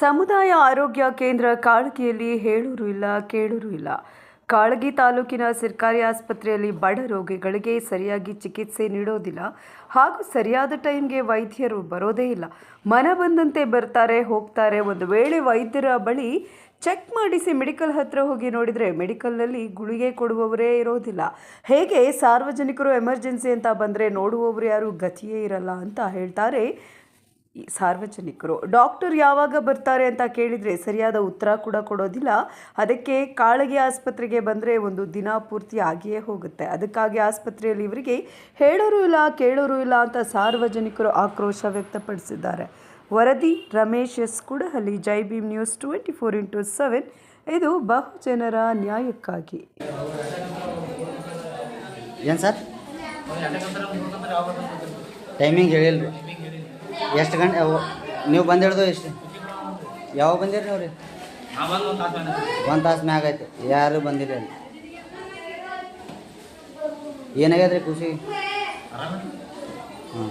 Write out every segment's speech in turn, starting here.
ಸಮುದಾಯ ಆರೋಗ್ಯ ಕೇಂದ್ರ ಕಾಳಗಿಯಲ್ಲಿ ಹೇಳೂರು ಇಲ್ಲ, ಕೇಳೂರು ಇಲ್ಲ. ಕಾಳಗಿ ತಾಲೂಕಿನ ಸರ್ಕಾರಿ ಆಸ್ಪತ್ರೆಯಲ್ಲಿ ಬಡ ರೋಗಿಗಳಿಗೆ ಸರಿಯಾಗಿ ಚಿಕಿತ್ಸೆ ನೀಡೋದಿಲ್ಲ. ಹಾಗೂ ಸರಿಯಾದ ಟೈಮ್ಗೆ ವೈದ್ಯರು ಬರೋದೇ ಇಲ್ಲ. ಮನ ಬಂದಂತೆ ಬರ್ತಾರೆ, ಹೋಗ್ತಾರೆ. ಒಂದು ವೇಳೆ ವೈದ್ಯರ ಬಳಿ ಚೆಕ್ ಮಾಡಿಸಿ ಮೆಡಿಕಲ್ ಹತ್ರ ಹೋಗಿ ನೋಡಿದರೆ ಮೆಡಿಕಲ್ನಲ್ಲಿ ಗುಳಿಗೆ ಕೊಡುವವರೇ ಇರೋದಿಲ್ಲ. ಹೇಗೆ ಸಾರ್ವಜನಿಕರು ಎಮರ್ಜೆನ್ಸಿ ಅಂತ ಬಂದರೆ ನೋಡುವವರು ಯಾರು ಗತಿಯೇ ಇರಲ್ಲ ಅಂತ ಹೇಳ್ತಾರೆ ಸಾರ್ವಜನಿಕರು. ಡಾಕ್ಟರ್ ಯಾವಾಗ ಬರ್ತಾರೆ ಅಂತ ಕೇಳಿದರೆ ಸರಿಯಾದ ಉತ್ತರ ಕೂಡ ಕೊಡೋದಿಲ್ಲ. ಅದಕ್ಕೆ ಕಾಳಗಿ ಆಸ್ಪತ್ರೆಗೆ ಬಂದರೆ ಒಂದು ದಿನ ಪೂರ್ತಿ ಆಗಿಯೇ ಹೋಗುತ್ತೆ. ಅದಕ್ಕಾಗಿ ಆಸ್ಪತ್ರೆಯಲ್ಲಿ ಇವರಿಗೆ ಹೇಳೋರು ಇಲ್ಲ, ಕೇಳೋರು ಇಲ್ಲ ಅಂತ ಸಾರ್ವಜನಿಕರು ಆಕ್ರೋಶ ವ್ಯಕ್ತಪಡಿಸಿದ್ದಾರೆ. ವರದಿ Ramesh S Kudahalli, Jai Bhim news twenty four into seven. ಇದು ಬಹುಜನರ ನ್ಯಾಯಕ್ಕಾಗಿ. ಏನು ಸರ್? ಟೈಮಿಂಗ್ ಹೇಳಿಲ್ಲ ಎಷ್ಟು ಗಂಟೆ ನೀವು ಬಂದು ಹಿಡ್ದು ಎಷ್ಟು? ಯಾವಾಗ ಬಂದಿರಿ ನೀವು ರೀ? ಒಂದು ತಾಸು ಮ್ಯಾಗ ಐತೆ ಯಾರು ಬಂದಿಲ್ಲ ಅಲ್ಲಿ ಏನಾಗ್ಯದ ರೀ ಖುಷಿ? ಹಾಂ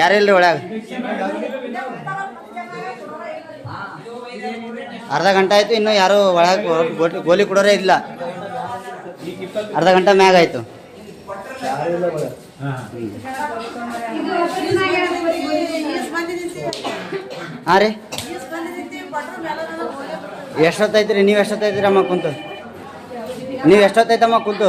ಯಾರಿಲ್ಲ ರೀ ಒಳಗೆ? ಅರ್ಧ ಗಂಟೆ ಆಯ್ತು, ಇನ್ನು ಯಾರು ಒಳಗೆ ಗೋಲಿ ಕೊಡೋರೇ ಇಲ್ಲ. ಅರ್ಧ ಗಂಟೆ ಮ್ಯಾಗ ಆಯ್ತು. ಹಾಂ ರೀ. ಎಷ್ಟೊತ್ತೈತ್ರಿ ನೀವು ಎಷ್ಟೊತ್ತೈತ್ರಿ ಅಮ್ಮ ಕುಂತು? ನೀವು ಎಷ್ಟೊತ್ತೈತಮ್ಮ ಕುಂತು?